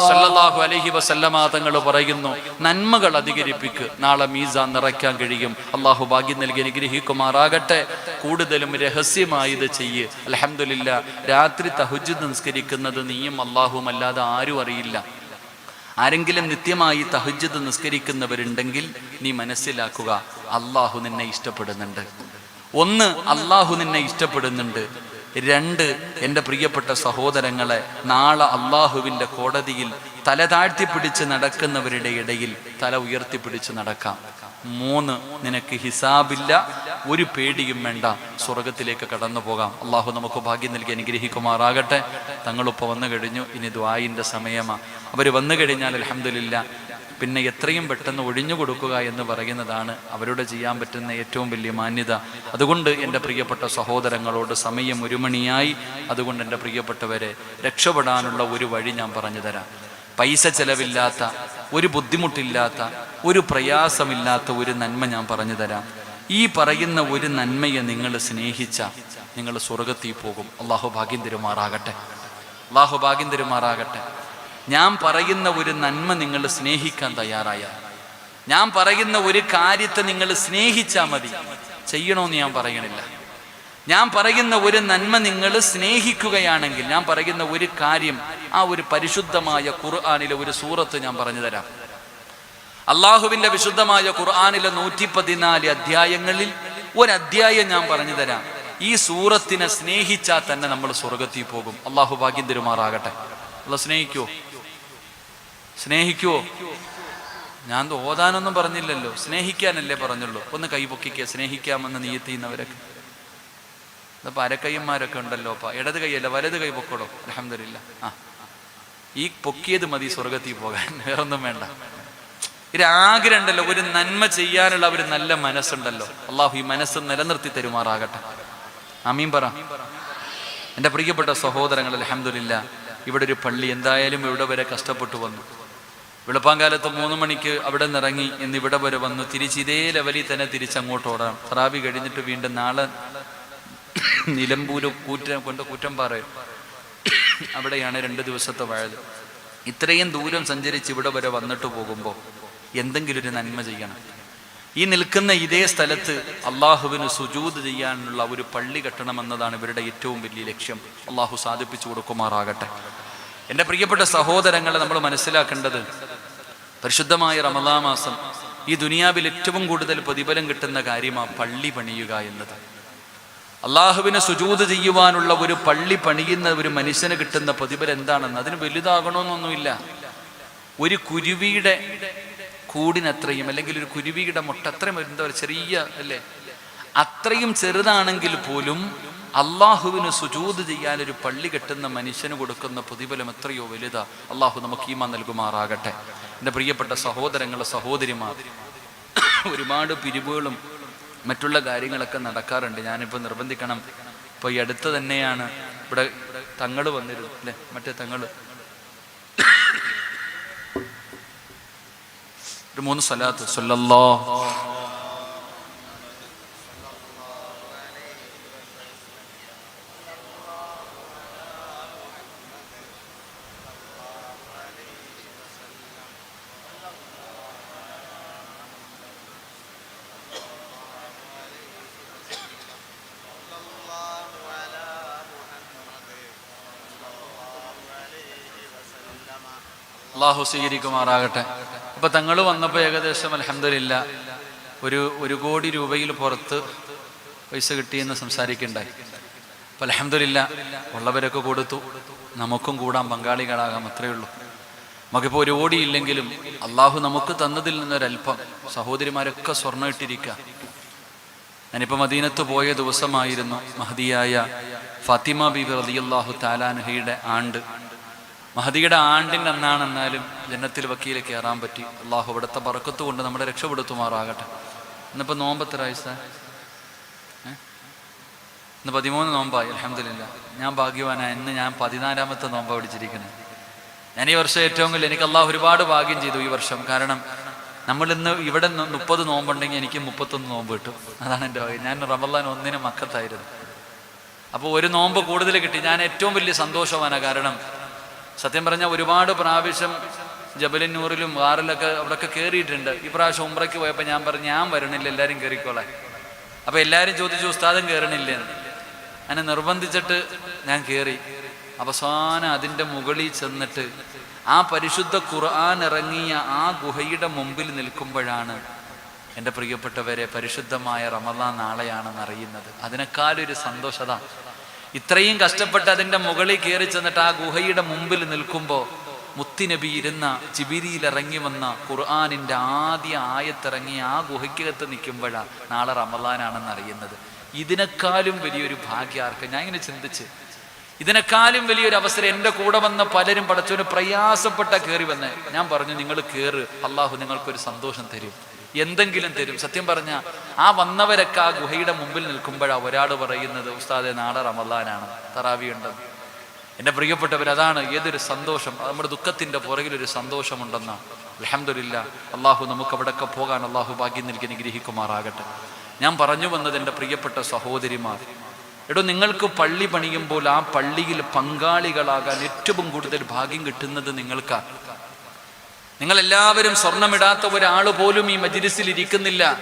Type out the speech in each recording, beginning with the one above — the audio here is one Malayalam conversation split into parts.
സല്ലല്ലാഹു അലൈഹി വസല്ലമ തങ്ങൾ പറയുന്നു നന്മകൾ അധികരിപ്പിക്ക് നാളെ മീസാൻ നിറയ്ക്കാൻ കഴിയും. അള്ളാഹു ഭാഗ്യം നൽകി അനുഗ്രഹിക്കുമാറാകട്ടെ. കൂടുതലും രഹസ്യമായി ഇത് ചെയ്യ്. അലഹമില്ല രാത്രി തഹുജ് നിസ്കരിക്കുന്നത് നീയും അള്ളാഹുവും അല്ലാതെ ആരും അറിയില്ല. ആരെങ്കിലും നിത്യമായി തഹജ്ജുദ് നിസ്കരിക്കുന്നവരുണ്ടെങ്കിൽ നീ മനസ്സിലാക്കുക അള്ളാഹു നിന്നെ ഇഷ്ടപ്പെടുന്നുണ്ട്. ഒന്ന് അള്ളാഹു നിന്നെ ഇഷ്ടപ്പെടുന്നുണ്ട്. രണ്ട് എന്റെ പ്രിയപ്പെട്ട സഹോദരങ്ങളെ നാളെ അള്ളാഹുവിന്റെ കോടതിയിൽ തല താഴ്ത്തിപ്പിടിച്ച് നടക്കുന്നവരുടെ ഇടയിൽ തല ഉയർത്തിപ്പിടിച്ച് നടക്കാം. മൂന്ന് നിനക്ക് ഹിസാബില്ല ഒരു പേടിയും വേണ്ട സ്വർഗത്തിലേക്ക് കടന്നു പോകാം. അള്ളാഹു നമുക്ക് ഭാഗ്യം നൽകി അനുഗ്രഹിക്കുമാറാകട്ടെ. തങ്ങളിപ്പോൾ വന്നു കഴിഞ്ഞു. ഇനി ദ്വായിന്റെ സമയമാണ് അവർ വന്നു കഴിഞ്ഞാൽ അലഹമില്ല പിന്നെ എത്രയും പെട്ടെന്ന് ഒഴിഞ്ഞു കൊടുക്കുക എന്ന് പറയുന്നതാണ് അവരുടെ ചെയ്യാൻ പറ്റുന്ന ഏറ്റവും വലിയ മാന്യത. അതുകൊണ്ട് എന്റെ പ്രിയപ്പെട്ട സഹോദരങ്ങളോട് സമയം ഒരു മണിയായി. അതുകൊണ്ട് എന്റെ പ്രിയപ്പെട്ടവരെ രക്ഷപ്പെടാനുള്ള ഒരു വഴി ഞാൻ പറഞ്ഞു തരാം. പൈസ ചെലവില്ലാത്ത ഒരു ബുദ്ധിമുട്ടില്ലാത്ത ഒരു പ്രയാസമില്ലാത്ത ഒരു നന്മ ഞാൻ പറഞ്ഞു തരാം. ഈ പറയുന്ന ഒരു നന്മയെ നിങ്ങൾ സ്നേഹിച്ച നിങ്ങൾ സ്വർഗത്തിൽ പോകും. അള്ളാഹു ഭാഗ്യം തരുമാറാകട്ടെ. അള്ളാഹു ഭാഗ്യം തരുമാറാകട്ടെ. ഞാൻ പറയുന്ന ഒരു നന്മ നിങ്ങൾ സ്നേഹിക്കാൻ തയ്യാറായ. ഞാൻ പറയുന്ന ഒരു കാര്യത്തെ നിങ്ങൾ സ്നേഹിച്ചാൽ മതി. ചെയ്യണമെന്ന് ഞാൻ പറയണില്ല. ഞാൻ പറയുന്ന ഒരു നന്മ നിങ്ങൾ സ്നേഹിക്കുകയാണെങ്കിൽ ഞാൻ പറയുന്ന ഒരു കാര്യം ആ ഒരു പരിശുദ്ധമായ ഖുർആാനിലെ ഒരു സൂറത്ത് ഞാൻ പറഞ്ഞു തരാം. അള്ളാഹുവിന്റെ വിശുദ്ധമായ ഖുർആാനിലെ നൂറ്റി പതിനാല് അധ്യായങ്ങളിൽ ഒരു അധ്യായം ഞാൻ പറഞ്ഞു തരാം. ഈ സൂറത്തിനെ സ്നേഹിച്ചാൽ തന്നെ നമ്മൾ സ്വർഗത്തിൽ പോകും. അള്ളാഹു ഭാഗ്യം തരുമാറാകട്ടെ. അല്ല സ്നേഹിക്കുവോ സ്നേഹിക്കുവോ? ഞാൻ ഓതാനൊന്നും പറഞ്ഞില്ലല്ലോ. സ്നേഹിക്കാനല്ലേ പറഞ്ഞുള്ളൂ. ഒന്ന് കൈപൊക്കിക്കുക സ്നേഹിക്കാമെന്ന് നീയത്തിയുന്നവരൊക്കെ അതപ്പോ അരക്കയ്യന്മാരൊക്കെ ഉണ്ടല്ലോ അപ്പ. ഇടത് കൈയല്ല വലത് കൈ പൊക്കോടോ അലഹമില്ല ആ ഈ പൊക്കിയത് മതി സ്വർഗത്തിൽ പോകാൻ. വേറൊന്നും വേണ്ട. ഒരു ഉണ്ടല്ലോ. ഒരു നന്മ ചെയ്യാനുള്ള ഒരു നല്ല മനസ്സുണ്ടല്ലോ. അള്ളാഹു ഈ മനസ്സ് നിലനിർത്തി തരുമാറാകട്ടെ. അമീൻ പറ. എന്റെ പ്രിയപ്പെട്ട സഹോദരങ്ങൾ അലഹമില്ല ഇവിടെ ഒരു പള്ളി എന്തായാലും ഇവിടെ വരെ കഷ്ടപ്പെട്ടു വന്നു. വെളുപ്പാങ്കാലത്ത് മൂന്ന് മണിക്ക് അവിടെ നിറങ്ങി ഇന്ന് ഇവിടെ വരെ വന്നു. തിരിച്ച് ഇതേ ലെവലിൽ തന്നെ തിരിച്ചങ്ങോട്ട് ഓടാം. റാബി കഴിഞ്ഞിട്ട് വീണ്ടും നാളെ നിലമ്പൂര് കൂറ്റം കൊണ്ട് കൂറ്റമ്പാറ അവിടെയാണ് രണ്ട് ദിവസത്തെ വഴത് ഇത്രയും ദൂരം സഞ്ചരിച്ച് ഇവിടെ വരെ വന്നിട്ട് പോകുമ്പോൾ എന്തെങ്കിലും ഒരു നന്മ ചെയ്യണം. ഈ നിൽക്കുന്ന ഇതേ സ്ഥലത്ത് അള്ളാഹുവിന് സുജൂത് ചെയ്യാനുള്ള ഒരു പള്ളി കെട്ടണമെന്നതാണ് ഇവരുടെ ഏറ്റവും വലിയ ലക്ഷ്യം. അള്ളാഹു സാധിപ്പിച്ചു കൊടുക്കുമാറാകട്ടെ. എന്റെ പ്രിയപ്പെട്ട സഹോദരങ്ങളെ നമ്മൾ മനസ്സിലാക്കേണ്ടത് പരിശുദ്ധമായ റമദാ മാസം ഈ ദുനിയാവിൽ ഏറ്റവും കൂടുതൽ പ്രതിഫലം കിട്ടുന്ന കാര്യമാണ് പള്ളി പണിയുക എന്നത്. അള്ളാഹുവിനെ സുജൂത് ചെയ്യുവാനുള്ള ഒരു പള്ളി പണിയുന്ന ഒരു മനുഷ്യന് കിട്ടുന്ന പ്രതിഫലം എന്താണെന്ന് അതിന് വലുതാകണമെന്നൊന്നുമില്ല. ഒരു കുരുവിയുടെ കൂടിനത്രയും അല്ലെങ്കിൽ ഒരു കുരുവിയുടെ മുട്ട അത്രയും എന്താ പറയുക ചെറിയ അല്ലേ? അത്രയും ചെറുതാണെങ്കിൽ പോലും അള്ളാഹുവിന് സുജൂത് ചെയ്യാൻ ഒരു പള്ളി കെട്ടുന്ന മനുഷ്യന് കൊടുക്കുന്ന പ്രതിഫലം എത്രയോ വലുതാ. അള്ളാഹു നമുക്ക് ഈമ നൽകുമാറാകട്ടെ. എന്റെ പ്രിയപ്പെട്ട സഹോദരങ്ങളെ സഹോദരിമാർ ഒരുപാട് പിരിവുകളും മറ്റുള്ള കാര്യങ്ങളൊക്കെ നടക്കാറുണ്ട്. ഞാനിപ്പോൾ നിർബന്ധിക്കണം. ഇപ്പൊ ഈ അടുത്ത് തന്നെയാണ് ഇവിടെ തങ്ങൾ വന്നിരുന്നു അല്ലേ? മറ്റേ തങ്ങൾ ഒരു മൂന്ന് സ്ഥലത്ത് സല്ലല്ലോ അള്ളാഹു സ്വീകരിക്കുമാറാകട്ടെ. അപ്പൊ തങ്ങൾ വന്നപ്പോൾ ഏകദേശം അലഹമില്ല ഒരു ഒരു കോടി രൂപയിൽ പുറത്ത് പൈസ കിട്ടിയെന്ന് സംസാരിക്കണ്ടായി. അപ്പൊ അലഹമില്ല ഉള്ളവരൊക്കെ കൊടുത്തു. നമുക്കും കൂടാൻ പങ്കാളികളാകാം അത്രയേ ഉള്ളൂ. നമുക്കിപ്പോൾ ഒരു കോടി ഇല്ലെങ്കിലും അള്ളാഹു നമുക്ക് തന്നതിൽ നിന്നൊരല്പം സഹോദരിമാരൊക്കെ സ്വർണം ഇട്ടിരിക്കുക ഞാനിപ്പോൾ മദീനത്ത് പോയ ദിവസമായിരുന്നു മഹദിയായ ഫാത്തിമ ബിബി റളിയല്ലാഹു താലാൻഹയുടെ ആണ്ട്. മഹദിയുടെ ആണ്ടിന്റെ അന്നാണെന്നാലും ജന്നത്തിൽ വക്കീലെ കയറാൻ പറ്റി. അള്ളാഹു ഇവിടുത്തെ പറക്കത്ത് കൊണ്ട് നമ്മളെ രക്ഷപ്പെടുത്തുമാറാകട്ടെ. ഇന്നിപ്പോൾ നോമ്പത്തരായി സാർ ഇന്ന് പതിമൂന്ന് നോമ്പായി അലഹമില്ല ഞാൻ ഭാഗ്യവാനാണ് ഇന്ന് ഞാൻ പതിനാലാമത്തെ നോമ്പ പിടിച്ചിരിക്കുന്നത് ഞാൻ ഈ വർഷം ഏറ്റവും കൂടുതൽ എനിക്ക് അള്ളാഹു ഒരുപാട് ഭാഗ്യം ചെയ്തു ഈ വർഷം. കാരണം നമ്മൾ ഇന്ന് ഇവിടെ മുപ്പത് നോമ്പുണ്ടെങ്കിൽ എനിക്ക് മുപ്പത്തൊന്ന് നോമ്പ് കിട്ടും. അതാണ് എന്റെ ഭാഗ്യം ഞാൻ റമല്ലാൻ ഒന്നിന് മക്കത്തായിരുന്നു. അപ്പോൾ ഒരു നോമ്പ് കൂടുതൽ കിട്ടി. ഞാൻ ഏറ്റവും വലിയ സന്തോഷമാണ് കാരണം സത്യം പറഞ്ഞാൽ ഒരുപാട് പ്രാവശ്യം ജബലിന്നൂറിലും വാറിലൊക്കെ അവിടെയൊക്കെ കയറിയിട്ടുണ്ട് ഈ പ്രാവശ്യം ഉമ്രയ്ക്ക് പോയപ്പോൾ ഞാൻ പറഞ്ഞു ഞാൻ വരണില്ല എല്ലാവരും കയറിക്കോളെ അപ്പോൾ എല്ലാവരും ചോദിച്ചു ഉസ്താദം കയറണില്ലേന്ന് എന്നെ. നിർബന്ധിച്ചിട്ട് ഞാൻ കയറി അവസാനം അതിന്റെ മുകളിൽ ചെന്നിട്ട് ആ പരിശുദ്ധ ഖുർആൻ ഇറങ്ങിയ ആ ഗുഹയുടെ മുമ്പിൽ നിൽക്കുമ്പോഴാണ് എന്റെ പ്രിയപ്പെട്ടവരെ പരിശുദ്ധമായ റമദാൻ നാളെയാണെന്ന് അറിയുന്നത് അതിനേക്കാളൊരു സന്തോഷത ഇത്രയും കഷ്ടപ്പെട്ട് അതിന്റെ മുകളിൽ കയറി ചെന്നിട്ട് ആ ഗുഹയുടെ മുമ്പിൽ നിൽക്കുമ്പോൾ മുത്തിനബി ഇരുന്ന ചിബിരിയിൽ ഇറങ്ങി വന്ന ഖുർആാനിന്റെ ആദ്യ ആയത്തിറങ്ങി ആ ഗുഹയ്ക്കകത്ത് നിൽക്കുമ്പോഴാണ് നാളെ റമദാനാണെന്ന് അറിയുന്നത്. ഇതിനേക്കാളും വലിയൊരു ഭാഗ്യാർക്ക് ഞാൻ ഇങ്ങനെ ചിന്തിച്ച്. ഇതിനേക്കാളും വലിയൊരു അവസരം എന്റെ കൂടെ വന്ന പലരും പടച്ചവന് പ്രയാസപ്പെട്ട കയറി വന്ന്. ഞാൻ പറഞ്ഞു നിങ്ങൾ കയറ് അള്ളാഹു നിങ്ങൾക്കൊരു സന്തോഷം തരും. എന്തെങ്കിലും തരും. സത്യം പറഞ്ഞ ആ വന്നവരൊക്കെ ആ ഗുഹയുടെ മുമ്പിൽ നിൽക്കുമ്പോഴാണ് ഒരാൾ പറയുന്നത് ഉസ്താദെ നാളെ തറാവി ഉണ്ടെന്ന് എന്റെ പ്രിയപ്പെട്ടവർ അതാണ് ഏതൊരു സന്തോഷം. നമ്മുടെ ദുഃഖത്തിന്റെ പുറകിലൊരു സന്തോഷമുണ്ടെന്നാണ് അലഹമില്ല അള്ളാഹു നമുക്ക് അവിടെയൊക്കെ പോകാൻ അള്ളാഹു ഭാഗ്യം നൽകി അനുഗ്രഹിക്കുമാറാകട്ടെ. ഞാൻ പറഞ്ഞു വന്നത് എന്റെ പ്രിയപ്പെട്ട സഹോദരിമാർ എടോ നിങ്ങൾക്ക് പള്ളി പണിയുമ്പോൾ ആ പള്ളിയിൽ പങ്കാളികളാകാൻ ഏറ്റവും കൂടുതൽ ഭാഗ്യം കിട്ടുന്നത് നിങ്ങൾക്കാണ് നിങ്ങൾ സ്വർണമിടാത്ത ഒരാൾ പോലും ഈ മജിലിസിൽ ഇരിക്കുന്നില്ല.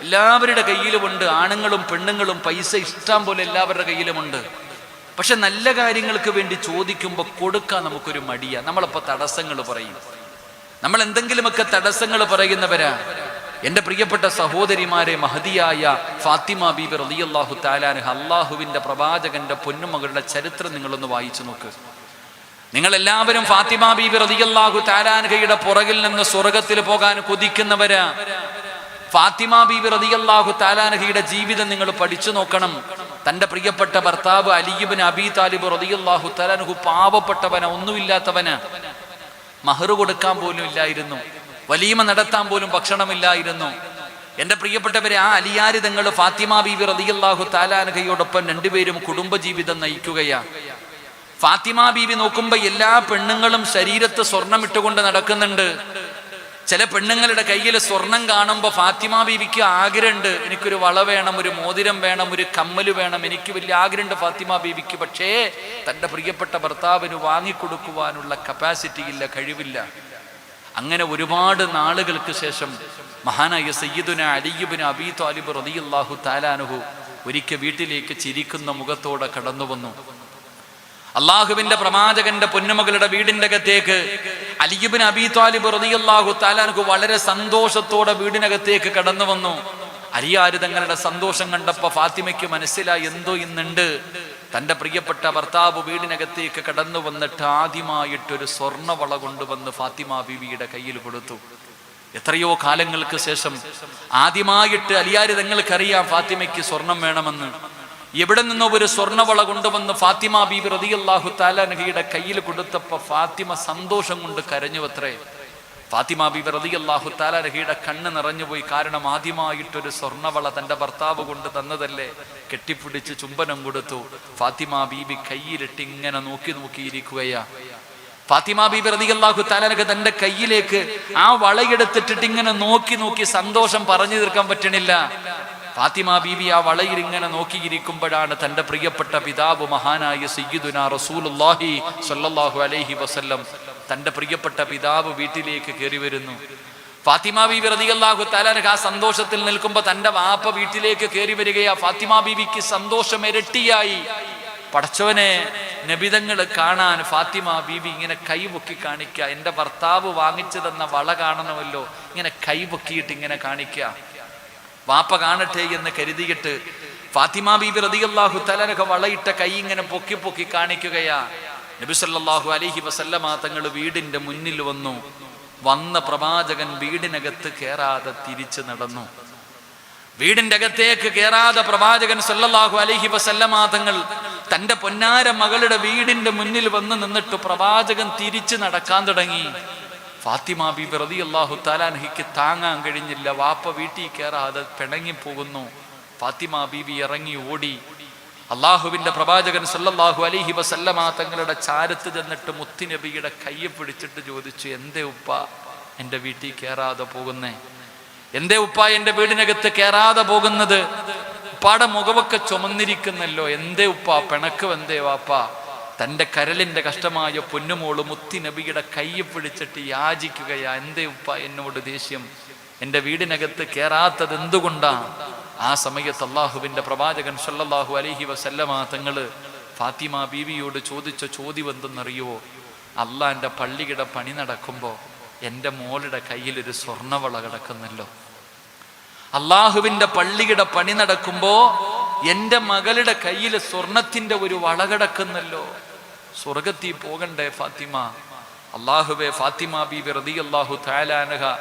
എല്ലാവരുടെ കയ്യിലുമുണ്ട്. ആണുങ്ങളും പെണ്ണുങ്ങളും പൈസ ഇഷ്ടം പോലെ എല്ലാവരുടെ കയ്യിലുമുണ്ട്. പക്ഷെ നല്ല കാര്യങ്ങൾക്ക് വേണ്ടി ചോദിക്കുമ്പോൾ കൊടുക്കാൻ നമുക്കൊരു മടിയാ. നമ്മളപ്പോൾ തടസ്സങ്ങൾ പറയും. നമ്മൾ എന്തെങ്കിലുമൊക്കെ തടസ്സങ്ങൾ പറയുന്നവരാ. എന്റെ പ്രിയപ്പെട്ട സഹോദരിമാരെ മഹതിയായ ഫാത്തിമ ബീബർ റളിയല്ലാഹു താലാൻഹ അള്ളാഹുവിന്റെ പ്രവാചകന്റെ പൊന്നുമകളുടെ ചരിത്രം നിങ്ങളൊന്ന് വായിച്ചു നോക്ക്. നിങ്ങൾ എല്ലാവരും ഫാത്തിമ ബീബി റളിയല്ലാഹു താലാൻഹയുടെ പുറകിൽ നിന്ന് സ്വർഗത്തിൽ പോകാൻ കൊതിക്കുന്നവരാ. ഫാത്തിമ ബീബി റളിയല്ലാഹു താലാൻഹയുടെ ജീവിതം നിങ്ങൾ പഠിച്ചു നോക്കണം. തന്റെ പ്രിയപ്പെട്ട ഭർത്താവ് അലിയുബിൻ അബി താലിബ് റളിയല്ലാഹു താലാൻഹു പാവപ്പെട്ടവന ഒന്നുമില്ലാത്തവന്. മഹർ കൊടുക്കാൻ പോലും ഇല്ലായിരുന്നു. വലീമ നടത്താൻ പോലും ഭക്ഷണമില്ലായിരുന്നു. എന്റെ പ്രിയപ്പെട്ടവരെ ആ അലിയാരിതങ്ങൾ ഫാത്തിമ ബീബി റളിയല്ലാഹു താലാനഹയോടൊപ്പം രണ്ടുപേരും കുടുംബജീവിതം നയിക്കുകയാണ് ഫാത്തിമ ബീവി നോക്കുമ്പോൾ എല്ലാ പെണ്ണുങ്ങളും ശരീരത്ത് സ്വർണം ഇട്ടുകൊണ്ട് നടക്കുന്നുണ്ട്. ചില പെണ്ണുങ്ങളുടെ കയ്യിൽ സ്വർണം കാണുമ്പോൾ ഫാത്തിമ ബീവിക്ക് ആഗ്രഹമുണ്ട്. എനിക്കൊരു വള വേണം ഒരു മോതിരം വേണം ഒരു കമ്മൽ വേണം. എനിക്ക് വലിയ ആഗ്രഹമുണ്ട് ഫാത്തിമ ബീവിക്ക്. പക്ഷേ തന്റെ പ്രിയപ്പെട്ട ഭർത്താവിന് വാങ്ങിക്കൊടുക്കുവാനുള്ള കപ്പാസിറ്റി ഇല്ല കഴിവില്ല. അങ്ങനെ ഒരുപാട് നാളുകൾക്ക് ശേഷം മഹാനായ സയ്യിദുന അലിയുബിന് അബി താലിബ് റതിയല്ലാഹു താലാനുഹു ഒരിക്കൽ വീട്ടിലേക്ക് ചിരിക്കുന്ന മുഖത്തോടെ കടന്നു വന്നു അള്ളാഹുവിന്റെ പ്രവാചകന്റെ പൊന്നുമകളുടെ വീടിന്റെ അകത്തേക്ക് അലിയുബിൻ അബി താലിബ് റതിയല്ലാഹു താലാനുഹു വളരെ സന്തോഷത്തോടെ വീടിനകത്തേക്ക് കടന്നു വന്നു. അരിയാര് തങ്ങളുടെ സന്തോഷം കണ്ടപ്പോ ഫാത്തിമയ്ക്ക് മനസ്സിലായി എന്തോ ഇന്നുണ്ട്. തന്റെ പ്രിയപ്പെട്ട ഭർത്താവ് വീടിനകത്തേക്ക് കടന്നു വന്നിട്ട് ആദ്യമായിട്ടൊരു സ്വർണവള കൊണ്ടുവന്ന് ഫാത്തിമ ബീവിയുടെ കയ്യിൽ കൊടുത്തു. എത്രയോ കാലങ്ങൾക്ക് ശേഷം ആദ്യമായിട്ട് അലിയാരി തങ്ങൾക്കറിയാം ഫാത്തിമയ്ക്ക് സ്വർണം വേണമെന്ന്. എവിടെ നിന്നോ ഒരു സ്വർണവള കൊണ്ടുവന്ന് ഫാത്തിമ ബീബി റതിയല്ലാഹു താലാനഹിയുടെ കയ്യിൽ കൊടുത്തപ്പോ ഫാത്തിമ സന്തോഷം കൊണ്ട് കരഞ്ഞു കരഞ്ഞുവത്രേ. ഫാത്തിമ ബീബി റതിയല്ലാഹു താലാനഹിയുടെ കണ്ണ് നിറഞ്ഞുപോയി. കാരണം ആദ്യമായിട്ടൊരു സ്വർണവള തന്റെ ഭർത്താവ് കൊണ്ട് തന്നതല്ലേ? കെട്ടിപ്പിടിച്ച് ചുംബനം കൊടുത്തു. ഫാത്തിമ ബീബി കയ്യിലിട്ട് ഇങ്ങനെ നോക്കി നോക്കിയിരിക്കുകയാ. ഫാത്തിമ ബീബി റതിയല്ലാഹു താലാനക്ക് തന്റെ കയ്യിലേക്ക് ആ വളയെടുത്തിട്ടിട്ട് ഇങ്ങനെ നോക്കി നോക്കി സന്തോഷം പറഞ്ഞു തീർക്കാൻ പറ്റണില്ല. ഫാത്തിമ ബീബി ആ വളയിൽ ഇങ്ങനെ നോക്കിയിരിക്കുമ്പോഴാണ് തന്റെ പ്രിയപ്പെട്ട പിതാവ് മഹാനായ സയ്യിദുന റസൂലുല്ലാഹി സല്ലല്ലാഹു അലൈഹി വസല്ലം തന്റെ പ്രിയപ്പെട്ട പിതാവ് വീട്ടിലേക്ക് കയറി വരുന്നു. ഫാത്തിമ ബീബി റതിയല്ലാഹു താലാനക്ക് ആ സന്തോഷത്തിൽ നിൽക്കുമ്പോൾ തന്റെ വാപ്പ വീട്ടിലേക്ക് കയറി വരികയാ. ഫാത്തിമ ബീബിക്ക് സന്തോഷം ഇരട്ടിയായി. പടച്ചവനെ നബിതങ്ങൾ കാണാൻ ഫാത്തിമ ബീബി ഇങ്ങനെ കൈപൊക്കി കാണിക്കുക. എന്റെ ഭർത്താവ് വാങ്ങിച്ചു തന്ന വള കാണണമല്ലോ. ഇങ്ങനെ കൈപൊക്കിയിട്ട് ഇങ്ങനെ കാണിക്കുക. വാപ്പ കാണട്ടെ എന്ന് കരുതിയിട്ട് ഫാത്തിമ ബീബി റതിയല്ലാഹു തലനൊക്കെ വളയിട്ട കൈ ഇങ്ങനെ പൊക്കി പൊക്കി കാണിക്കുകയാ. നബിസല്ലാഹു അലൈഹി വസല്ലമ തങ്ങൾ വീടിന്റെ മുന്നിൽ വന്നു. വന്ന പ്രവാചകൻ വീടിനകത്ത് കയറാതെ തിരിച്ചു നടന്നു. വീടിന്റെ അകത്തേക്ക് കയറാതെ പ്രവാചകൻ സല്ലല്ലാഹു അലഹി വസല്ലമ തങ്ങൾ തന്റെ പൊന്നാര മകളുടെ വീടിന്റെ മുന്നിൽ വന്ന് നിന്നിട്ട് പ്രവാചകൻ തിരിച്ചു നടക്കാൻ തുടങ്ങി. ഫാത്തിമ ബി റതി അള്ളാഹു താലാൻഹിക്ക് താങ്ങാൻ കഴിഞ്ഞില്ല. വാപ്പ വീട്ടിൽ കയറാതെ പിണങ്ങി പോകുന്നു. ഫാത്തിമ ബീബി ഇറങ്ങി ഓടി. അള്ളാഹുവിന്റെ പ്രവാചകൻ സല്ലല്ലാഹു അലൈഹി വസല്ലമ തങ്ങളുടെ ചാരത്ത് ചെന്നിട്ട് മുത്തിനബിയുടെ കയ്യെ പിടിച്ചിട്ട് ചോദിച്ചു എന്തേ ഉപ്പ എന്റെ വീട്ടിൽ കയറാതെ പോകുന്നേ? എന്തേ ഉപ്പ എന്റെ വീടിനകത്ത് കയറാതെ പോകുന്നത്? ഉപ്പാടെ മുഖമൊക്കെ ചുമന്നിരിക്കുന്നല്ലോ. എന്തേ ഉപ്പ? പിണക്ക് എന്തേ വാപ്പ? തന്റെ കരലിന്റെ കഷ്ടമായ പൊന്നുമോൾ മുത്തി നബിയുടെ കയ്യെ പിടിച്ചിട്ട് യാചിക്കുകയാ. എന്തേ ഉപ്പ എന്നോട് ദേഷ്യം? എന്റെ വീടിനകത്ത് കയറാത്തത് എന്തുകൊണ്ടാണ്? ആ സമയത്ത് അള്ളാഹുവിന്റെ പ്രവാചകൻ സല്ലാഹു അലഹി വസല്ലമാ തങ്ങൾ ഫാത്തിമ ബീവിയോട് ചോദിച്ച ചോദ്യം എന്തെന്നറിയോ? അള്ളാന്റെ പള്ളിയുടെ പണി നടക്കുമ്പോൾ എന്റെ മോളുടെ കയ്യിൽ ഒരു സ്വർണവള കിടക്കുന്നല്ലോ. അള്ളാഹുവിന്റെ പള്ളിയുടെ പണി നടക്കുമ്പോൾ എന്റെ മകളുടെ കയ്യിൽ സ്വർണത്തിന്റെ ഒരു വള കിടക്കുന്നല്ലോ. സ്വർഗത്തിൽ പോകണ്ടേ ഫാത്തിമ? അള്ളാഹുവെ ഫാത്തിമ ബീബി റതി അള്ളാഹു താലാനഹ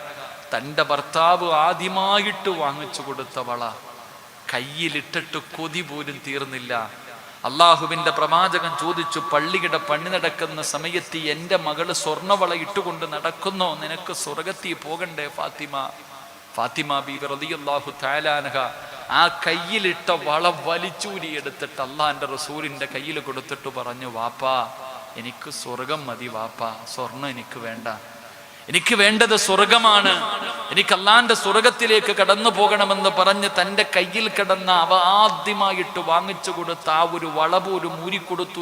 തന്റെ ഭർത്താവ് ആദ്യമായിട്ട് വാങ്ങിച്ചു കൊടുത്ത വള. കയ്യിലിട്ടിട്ട് കൊതി പോലും തീർന്നില്ല. അള്ളാഹുവിന്റെ പ്രവാചകൻ ചോദിച്ചു പള്ളിയുടെ പണി നടക്കുന്ന സമയത്ത് എന്റെ മകൾ സ്വർണവള ഇട്ടുകൊണ്ട് നടക്കുന്നോ? നിനക്ക് സ്വർഗത്തിൽ പോകണ്ടേ ഫാത്തിമ? ഫാത്തിമ ബീബി അള്ളാഹു തആലാനഹ ആ കയ്യിലിട്ട വള വലിച്ചൂരി എടുത്തിട്ട് അള്ളാന്റെ റസൂലിന്റെ കയ്യിൽ കൊടുത്തിട്ട് പറഞ്ഞു വാപ്പാ എനിക്ക് സ്വർഗം മതി വാപ്പാ സ്വർണം എനിക്ക് വേണ്ട. എനിക്ക് വേണ്ടത് സ്വർഗമാണ്. എനിക്ക് അള്ളാന്റെ സ്വർഗത്തിലേക്ക് കടന്നു പോകണമെന്ന് പറഞ്ഞ് തന്റെ കയ്യിൽ കിടന്ന അവ ആദ്യമായിട്ട് വാങ്ങിച്ചു കൊടുത്ത ആ ഒരു വളപോലും ഊരിക്കൊടുത്തു.